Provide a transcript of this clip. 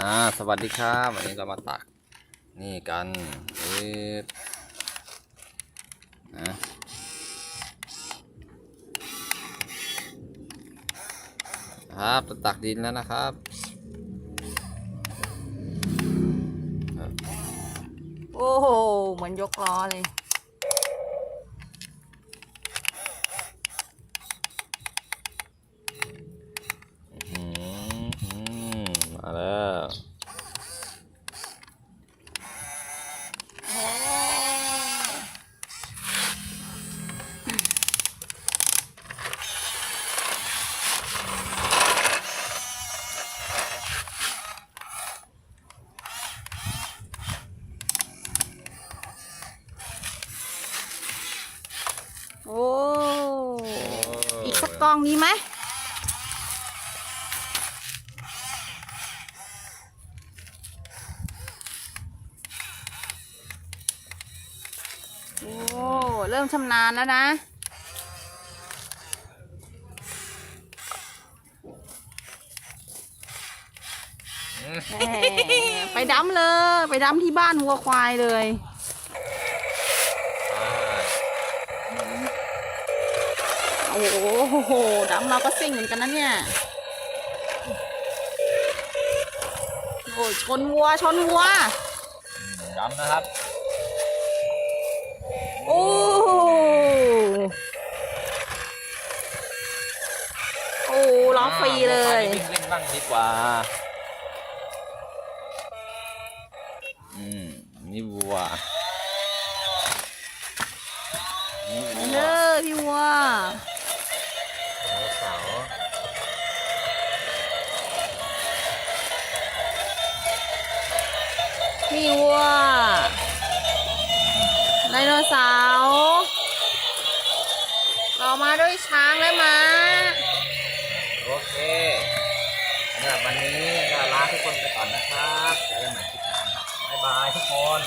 อ่าสวัสดีครับวันนี้เรามาตักนี่กันเอ๊ะนะครับจะตักดินแล้วนะครับโอ้โหเหมือนยกล้อเลย อืมอืมมาแล้ว โอ้ อีกสักกองนี้ไหมโอ้ เริ่มชำนาญแล้วนะแหมไปดำเลย ไปดำที่บ้านวัวควายเลย โอ้โหดำเราก็ซิ่งเหมือนกันนะเนี่ย โอ้ชนวัวชนวัวย้ำนะครับ โอ้โอ้ร้องฟรีเลยวิ่งเล่นบ้างดีกว่าอืมนี่วัวนี่วัวเด้อพี่วัว มีวัวไดโนเสาร์เรอมาด้วยช้างและม้าโอเคสำหรับวันนี้ก็ลาทุกคนไปก่อนนะครับเจอกันใหม่คลิปหน้าครับบ๊ายบายทุกคน